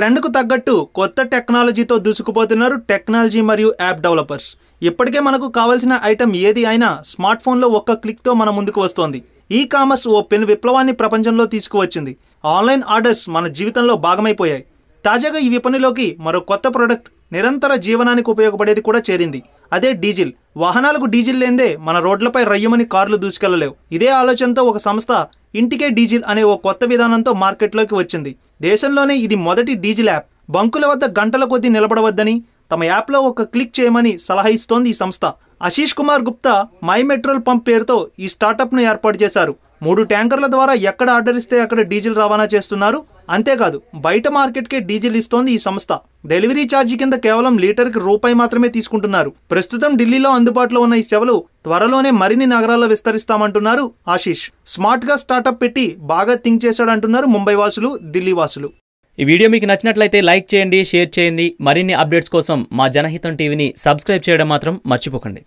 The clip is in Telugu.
ట్రెండ్కు తగ్గట్టు కొత్త టెక్నాలజీతో దూసుకుపోతున్నారు టెక్నాలజీ మరియు యాప్ డెవలపర్స్. ఇప్పటికే మనకు కావాల్సిన ఐటెం ఏది అయినా స్మార్ట్ ఫోన్లో ఒక్క క్లిక్తో మన ముందుకు వస్తోంది. ఈ కామర్స్ ఓ పెను విప్లవాన్ని ప్రపంచంలో తీసుకువచ్చింది. ఆన్లైన్ ఆర్డర్స్ మన జీవితంలో భాగమైపోయాయి. తాజాగా ఈ విపణిలోకి మరో కొత్త ప్రోడక్ట్ నిరంతర జీవనానికి ఉపయోగపడేది కూడా చేరింది. అదే డీజిల్. వాహనాలకు డీజిల్ లేందే మన రోడ్లపై రయ్యమని కార్లు దూసుకెళ్ళలేవు. ఇదే ఆలోచనతో ఒక సంస్థ ఇంటికే డీజిల్ అనే ఓ కొత్త విధానంతో మార్కెట్లోకి వచ్చింది. దేశంలోనే ఇది మొదటి డీజిల్ యాప్. బంకుల వద్ద గంటల కొద్దీ నిలబడవద్దని తమ యాప్లో ఒక క్లిక్ చేయమని సలహా ఇస్తోంది ఈ సంస్థ. Ashish Kumar Gupta my petrol pump పేరుతో ఈ స్టార్టప్ను ఏర్పాటు చేశారు. మూడు ట్యాంకర్ల ద్వారా ఎక్కడ ఆర్డర్ ఇస్తే అక్కడ డీజిల్ రవాణా చేస్తున్నారు? అంతేకాదు బయట మార్కెట్కే డీజిల్ ఇస్తోంది ఈ సంస్థ. డెలివరీ ఛార్జీ కింద కేవలం లీటర్కి రూపాయి మాత్రమే తీసుకుంటున్నారు. ప్రస్తుతం ఢిల్లీలో అందుబాటులో ఉన్న ఈ సేవలు త్వరలోనే మరిన్ని నగరాల్లో విస్తరిస్తామంటున్నారు ఆశీష్. స్మార్ట్గా స్టార్టప్ పెట్టి బాగా థింక్ చేశాడంటున్నారు ముంబై వాసులు ఢిల్లీ వాసులు. ఈ వీడియో మీకు నచ్చినట్లయితే లైక్ చేయండి షేర్ చేయండి. మరిన్ని అప్డేట్స్ కోసం మా జనహితం టీవీని సబ్స్క్రైబ్ చేయడం మాత్రం మర్చిపోకండి.